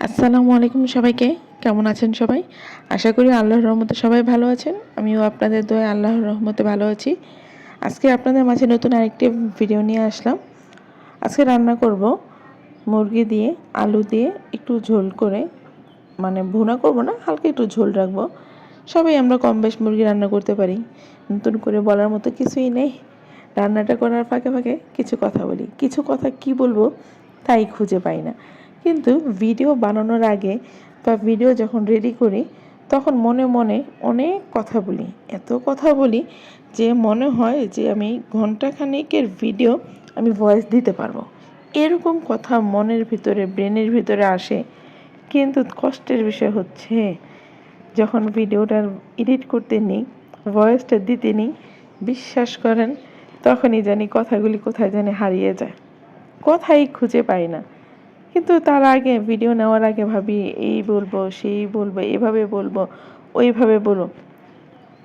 আসসালামু আলাইকুম সবাইকে। কেমন আছেন সবাই? আশা করি আল্লাহর রহমতে সবাই ভালো আছেন। আমিও আপনাদের দয়ে আল্লাহর রহমতে ভালো আছি। আজকে আপনাদের মাঝে নতুন আরেকটি ভিডিও নিয়ে আসলাম। আজকে রান্না করব মুরগি দিয়ে, আলু দিয়ে একটু ঝোল করে। মানে ভুনা করব না, হালকা একটু ঝোল রাখব। সবাই আমরা কম বেশ মুরগি রান্না করতে পারি। নতুন করে বলার মতো কিছুই নেই। রান্নাটা করার ফাঁকে ফাঁকে কিছু কথা বলি। কিছু কথা কি বলব তাই খুঁজে পাই না। কিন্তু ভিডিও বানানোর আগে বা ভিডিও যখন রেডি করি, তখন মনে মনে অনেক কথা বলি। এত কথা বলি যে মনে হয় যে আমি ঘন্টাখানেকের ভিডিও আমি ভয়েস দিতে পারব। এরকম কথা মনের ভিতরে ব্রেনের ভিতরে আসে। কিন্তু কষ্টের বিষয় হচ্ছে, যখন ভিডিওটা এডিট করতে নিই ভয়েসটা দিতে নিই, বিশ্বাস করেন, তখনই জানি কথাগুলি কোথায় জানি হারিয়ে যায়। কথাই খুঁজে পাই না। কিন্তু তার আগে ভিডিও নেওয়ার আগে ভাবি, এই বলব, সেই বলব, এভাবে বলব, ওইভাবে বলো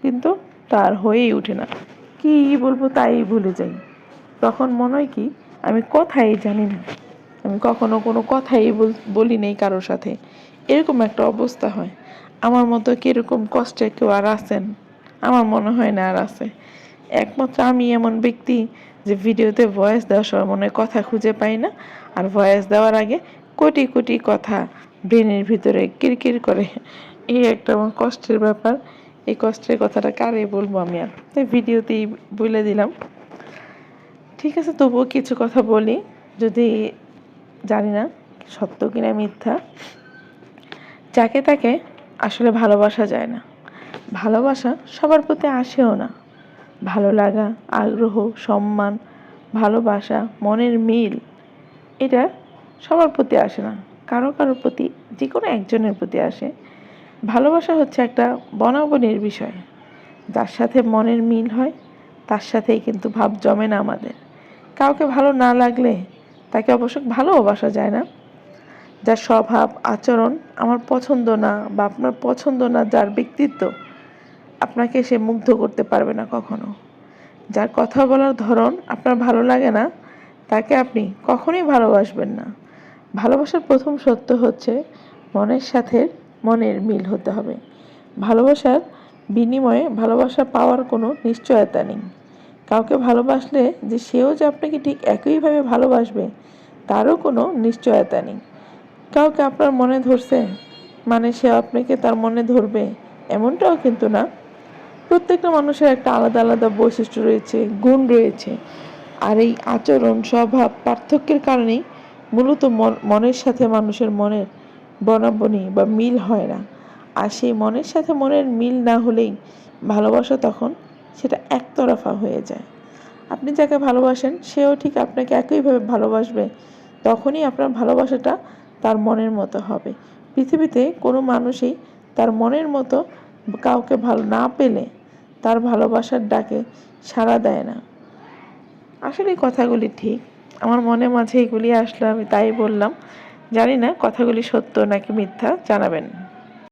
কিন্তু তার হয়েই ওঠে না। কি বলব তাই ভুলে যাই। তখন মনে হয় কি, আমি কথাই জানি না। আমি কখনো কোনো কথাই বল- নেই কারোর সাথে। এরকম একটা অবস্থা হয়। আমার মতো কীরকম কষ্টে কেউ আর আছেন? আমার মনে হয় না আর আছে। একমাত্র আমি এমন ব্যক্তি যে ভিডিওতে ভয়েস দেওয়ার সময় মনে কথা খুঁজে পাই না। আর ভয়েস দেওয়ার আগে কোটি কোটি কথা ব্রেনের ভিতরে কিরকির করে। এই একটা আমার কষ্টের ব্যাপার। এই কষ্টের কথাটা কারে বলব আমি আর? তাই ভিডিওতেই বলে দিলাম। ঠিক আছে, তবুও কিছু কথা বলি। যদি জানি না সত্য কিনা মিথ্যা। যাকে তাকে আসলে ভালোবাসা যায় না। ভালোবাসা সবার প্রতি আসেও না। ভালো লাগা, আগ্রহ, সম্মান, ভালোবাসা, মনের মিল, এটা সবার প্রতি আসে না। কারও কারোর প্রতি যে কোনো একজনের প্রতি আসে। ভালোবাসা হচ্ছে একটা বনাবনের বিষয়। যার সাথে মনের মিল হয়, তার সাথেই কিন্তু ভাব জমে না আমাদের। কাউকে ভালো না লাগলে তাকে অবশ্য ভালোবাসা যায় না। যার স্বভাব, আচরণ আমার পছন্দ না বা আপনার পছন্দ না, যার ব্যক্তিত্ব আপনাকে সে মুগ্ধ করতে পারবে না কখনো। যার কথা বলার ধরন আপনার ভালো লাগে না, তাকে আপনি কখনোই ভালোবাসবেন না। ভালোবাসার প্রথম সত্য হচ্ছে মনের সাথে মনের মিল হতে হবে। ভালোবাসার বিনিময়ে ভালোবাসা পাওয়ার কোনো নিশ্চয়তা নেই। কাউকে ভালোবাসলে যে সেও যে আপনাকে ঠিক একইভাবে ভালোবাসবে, তারও কোনো নিশ্চয়তা নেই। কাউকে আপনার মনে ধরছে মানে সে আপনাকে তার মনে ধরবে, এমনটাও কিন্তু না। প্রত্যেকটা মানুষের একটা আলাদা আলাদা বৈশিষ্ট্য রয়েছে, গুণ রয়েছে। আর এই আচরণ, স্বভাব, পার্থক্যের কারণেই মূলত মন- মনের সাথে মানুষের মনের বনাবনি বা মিল হয় না। আর সেই মনের সাথে মনের মিল না হলেই ভালোবাসা তখন সেটা একতরফা হয়ে যায়। আপনি যাকে ভালোবাসেন, সেও ঠিক আপনাকে একইভাবে ভালোবাসবে, তখনই আপনার ভালোবাসাটা তার মনের মতো হবে। পৃথিবীতে কোনো মানুষই তার মনের মতো কাউকে ভালো না পেলে তার ভালোবাসার ডাকে সাড়া দেয় না। আসলে কথাগুলি ঠিক। আমার মনে মাঝে এগুলি আসলে আমি তাই বললাম। জানি না কথাগুলি সত্য নাকি মিথ্যা, জানাবেন।